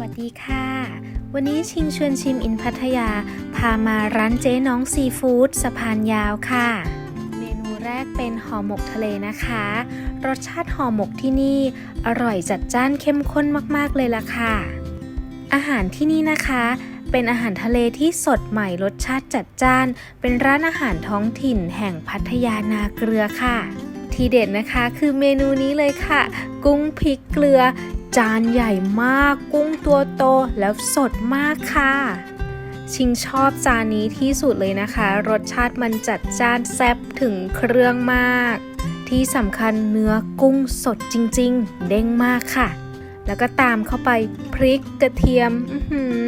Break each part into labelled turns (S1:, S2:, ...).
S1: วัสดีค่ะ วันนี้ชิงชวนชิมอินพัทยา พามาร้านเจ๊น้องซีฟู้ดสะพานยาวค่ะ เมนูแรกเป็นห่อหมกทะเลนะคะ รสชาติห่อหมกที่นี่อร่อยจัดจ้านเข้มข้นมากๆเลยล่ะค่ะ อาหารที่นี่นะคะ เป็นอาหารทะเลที่สดใหม่รสชาติจัดจ้าน เป็นร้านอาหารท้องถิ่นแห่งพัทยานาเกลือค่ะ ทีเด็ดนะคะคือเมนูนี้เลยค่ะ กุ้งพริกเกลือ จานใหญ่มากกุ้งตัวโตแล้วสดมากค่ะ ชิงชอบจานนี้ที่สุดเลยนะคะ รสชาติมันจัดจ้านแซ่บถึงเครื่องมาก ที่สำคัญเนื้อกุ้งสดจริง ๆ เด้งมากค่ะ แล้วก็ตามเข้าไปพริกกระเทียมอื้อหือ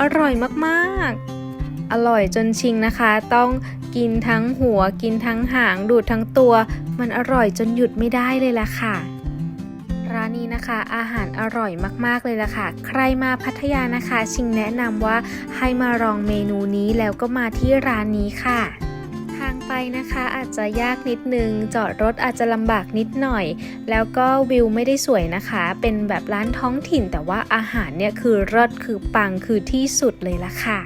S1: อร่อยมากๆ อร่อยจนชิงนะคะ ต้องกินทั้งหัวกินทั้งหางดูดทั้งตัว มันอร่อยจนหยุดไม่ได้เลยล่ะค่ะ ร้านนี้นะคะ อาหารอร่อยมากๆเลยล่ะค่ะ ใครมาพัทยานะคะ ชิงแนะนำว่าให้มาลองเมนูนี้แล้วก็มาที่ร้านนี้ค่ะทางไปนะคะอาจจะยากนิดนึง จอดรถอาจจะลำบากนิดหน่อย แล้วก็วิวไม่ได้สวยนะคะ เป็นแบบร้านท้องถิ่น แต่ว่าอาหารเนี่ยคือรสคือปังคือที่สุดเลยล่ะค่ะ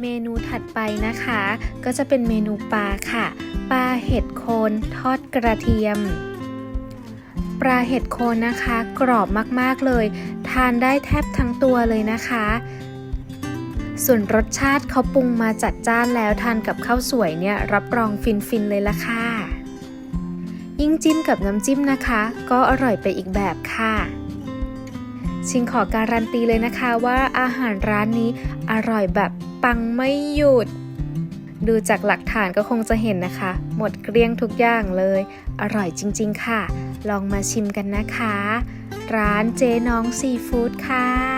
S1: เมนูถัดไปนะคะ ก็จะเป็นเมนูปลาค่ะ ปลาเห็ดโคนทอดกระเทียม ปลาเห็ดโคนนะคะ กรอบมากๆเลย ทานได้แทบทั้งตัวเลยนะคะ ส่วนรสชาติเขาปรุงมาจัดจ้านแล้วทานกับข้าวสวยเนี่ยรับรองฟินๆเลยละค่ะ ยิ่งจิ้มกับน้ำจิ้มนะคะ ก็อร่อยไปอีกแบบค่ะชิงขอการันตีเลยนะคะว่าอาหารร้านนี้อร่อยแบบปังไม่หยุด ดูจากหลักฐานก็คงจะเห็นนะคะ หมดเกลี้ยงทุกอย่างเลย อร่อยจริง ๆ ค่ะ ลองมาชิมกันนะคะ ร้านเจน้องซีฟู้ดค่ะ